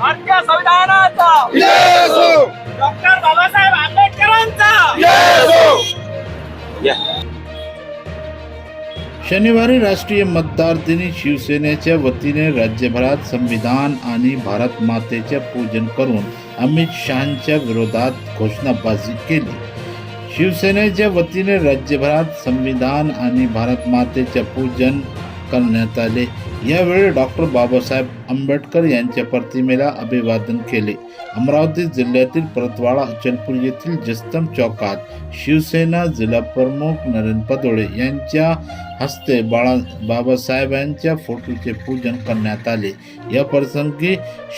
भारतीय संविधानाचा. डॉक्टर बाबासाहेब आंबेडकरांचा. शनिवारी राष्ट्रीय मतदार दिनी शिवसेनेच्या वतीने राज्यभरात संविधान आणि भारत मातेचे पूजन करून अमित शहांच्या विरोधात घोषणाबाजी केली. शिवसेनेच्या वतीने राज्यभरात संविधान आणि भारत मातेचे पूजन करण्यात आले. यावेळी डॉक्टर बाबासाहेब आंबेडकर यांच्या प्रतिमेला अभिवादन केले. अमरावती जिल्ह्यातील परतवाडा अचलपूर येथील जस्तम चौकात शिवसेना जिल्हा प्रमुख नरेंद्र पदोळे यांच्या हस्ते बाळा बाबासाहेबांच्या फोटोचे पूजन करण्यात आले. या प्रसंगी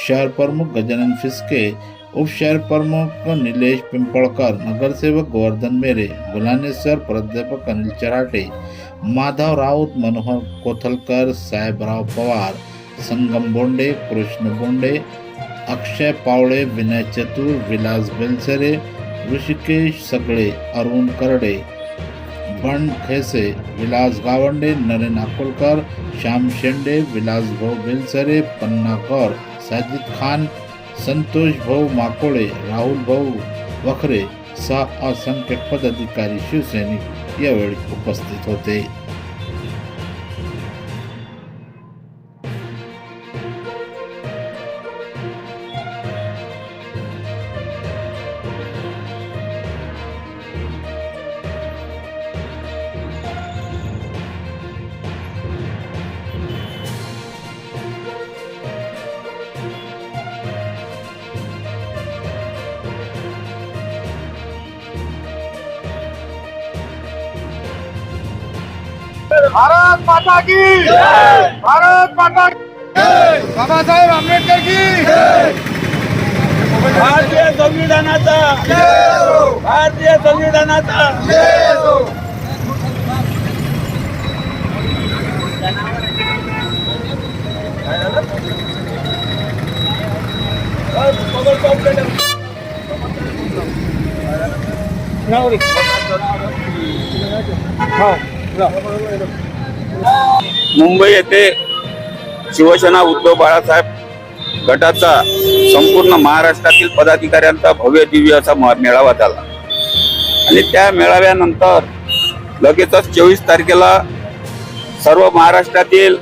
शहर प्रमुख गजानन फिसके उपशहर प्रमुख निलेश पिंपळकर नगरसेवक गोवर्धन मेरे गुलानेश्वर प्राध्यापक अनिल चराटे माधव राऊत मनोहर कोथलकर साहेबराव पवार संगम बोंडे कृष्ण बोंडे अक्षय पावळे विनय चतुर विलास बेलसरे ऋषिकेश सगळे अरुण करडे बंड खेसे विलास गावंडे नरेन अकोलकर श्याम शेंडे विलास भाऊ बेलसरे पन्ना कौर साजिद खान संतोष भाऊ माकोळे राहुल भाऊ वखरे सह असंख्य पदाधिकारी शिवसैनिक यावेळी उपस्थित होते. भारत माता की भारत माता की बाबासाहेब आंबेडकर की भारतीय संविधानाचा भारतीय संविधानाचा मुंबई येथे शिवसेना उद्धव बाळासाहेब गटाचा संपूर्ण महाराष्ट्रातील पदाधिकाऱ्यांचा भव्य दिव्य असा म- मेळावा झाला. आणि त्या मेळाव्यानंतर लगेचच चोवीस तारखेला सर्व महाराष्ट्रातील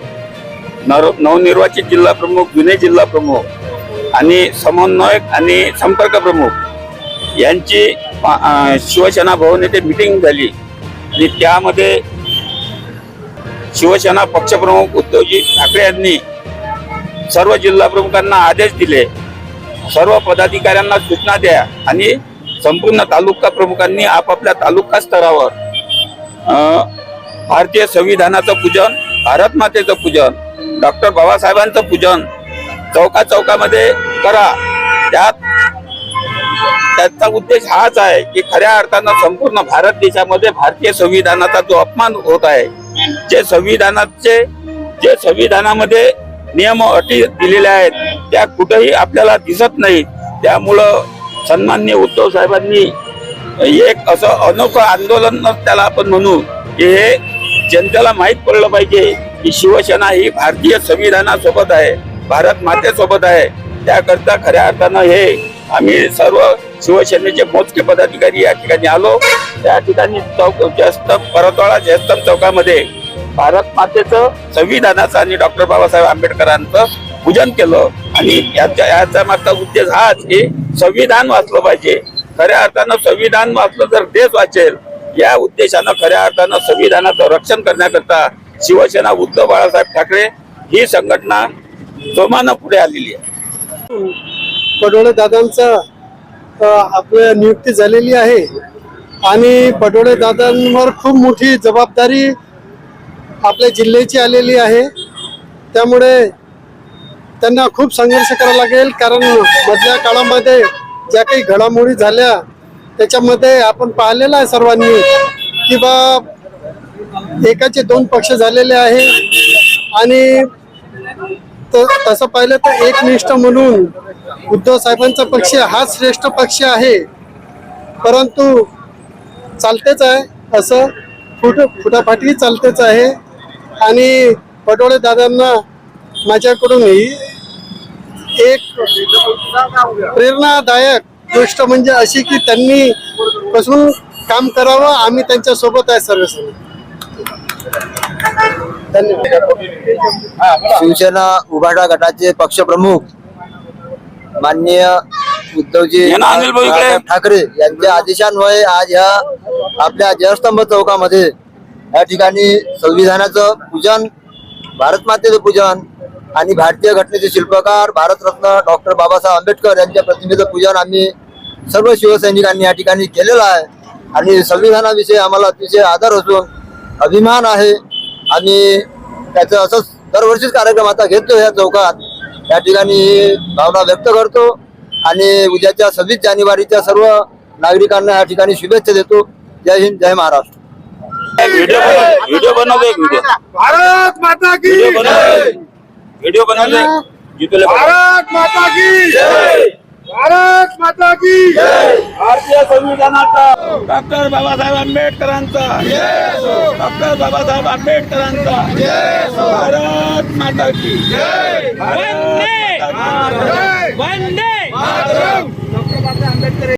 नर नवनिर्वाचित जिल्हा प्रमुख जुने जिल्हा प्रमुख आणि समन्वयक आणि संपर्क प्रमुख यांची शिवसेना भवन येथे मिटिंग झाली. आणि त्यामध्ये शिवसेना पक्षप्रमुख उद्धवजी ठाकरे यांनी सर्व जिल्हा प्रमुखांना आदेश दिले. सर्व पदाधिकाऱ्यांना सूचना द्या आणि संपूर्ण तालुका प्रमुखांनी आपापल्या तालुका स्तरावर भारतीय संविधानाचं पूजन भारत मातेचं पूजन डॉक्टर बाबासाहेबांचं पूजन चौका चौकामध्ये करा. त्यात त्याचा उद्देश हाच आहे की खऱ्या अर्थानं संपूर्ण भारत देशामध्ये भारतीय संविधानाचा जो अपमान होत आहे जे संविधानाचे जे संविधानामध्ये नियम अटी दिलेल्या आहेत त्या कुठेही आपल्याला दिसत नाही त्यामुळं सन्मान्य उद्धव साहेबांनी एक असं अनोखं आंदोलन त्याला आपण म्हणू की हे जनतेला माहीत पडलं पाहिजे की शिवसेना ही भारतीय संविधानासोबत आहे भारत मातेसोबत आहे. त्याकरता खऱ्या अर्थानं हे आम्ही सर्व शिवसेनेचे मोजके पदाधिकारी या ठिकाणी आलो. त्या ठिकाणी चौक जस्त परतवाडा जयस्तंभ चौकामध्ये भारत मातेचं संविधानाचं आणि डॉक्टर बाबासाहेब आंबेडकरांचं पूजन केलं. आणि याच्या याचा मागचा उद्देश हाच की संविधान वाचलं पाहिजे. खऱ्या अर्थानं संविधान वाचलं तर देश वाचेल या उद्देशानं खऱ्या अर्थानं संविधानाचं रक्षण करण्याकरता शिवसेना उद्धव बाळासाहेब ठाकरे ही संघटना जोमानं पुढे आलेली आहे. पडोळे दादांचा आपल्या नियुक्ती झालेली आहे आणि पटोळे दादांवर खूप मोठी जबाबदारी आपल्या जिल्ह्याची आलेली आहे. त्यामुळे त्यांना खूप संघर्ष करावा लागेल कारण मधल्या काळामध्ये ज्या काही घडामोडी झाल्या त्याच्यामध्ये आपण पाहिलेलं आहे सर्वांनी की बा एकाचे दोन पक्ष झालेले आहे आणि तर तसं पाहिलं तर एकनिष्ठ म्हणून उद्धव साहेबांचा पक्ष हा श्रेष्ठ पक्ष आहे. परंतु चालतेच आहे असं फुट फुटाफाटी चालतेच आहे. आणि पटोळे दादांना माझ्याकडूनही एक प्रेरणादायक गोष्ट म्हणजे अशी की त्यांनी बसून काम करावं आम्ही त्यांच्यासोबत आहे सर्व शिवसेना उभाटा गटाचे पक्षप्रमुख माननीय उद्धवजी ठाकरे यांच्या आदेशान्वये आज ह्या आपल्या जयस्तंभ चौकामध्ये या ठिकाणी संविधानाचं पूजन भारतमातेचं पूजन आणि भारतीय घटनेचे शिल्पकार भारतरत्न डॉक्टर बाबासाहेब आंबेडकर यांच्या प्रतिमेचं पूजन आम्ही सर्व शिवसैनिकांनी या ठिकाणी केलेलं आहे. आणि संविधानाविषयी आम्हाला अतिशय आदर असून अभिमान आहे आम्ही त्याचं असंच दरवर्षीच कार्यक्रम आता घेतो या चौकात. या ठिकाणी ही भावना व्यक्त करतो आणि उद्याच्या सव्वीस जानेवारीच्या सर्व नागरिकांना या ठिकाणी शुभेच्छा देतो. जय हिंद जय महाराष्ट्र. व्हिडिओ बनव- व्हिडिओ बनवतो एक व्हिडिओ. भारत माता की व्हिडिओ बनवतो व्हिडिओ बनवतो जिथले भारत माता की भारत माता की भारतीय संविधानाचा डॉक्टर बाबासाहेब आंबेडकरांचा डॉक्टर बाबासाहेब आंबेडकरांचा भारत माता की भारत माता की. वंदे! डॉक्टर बाबासाहेब आंबेडकर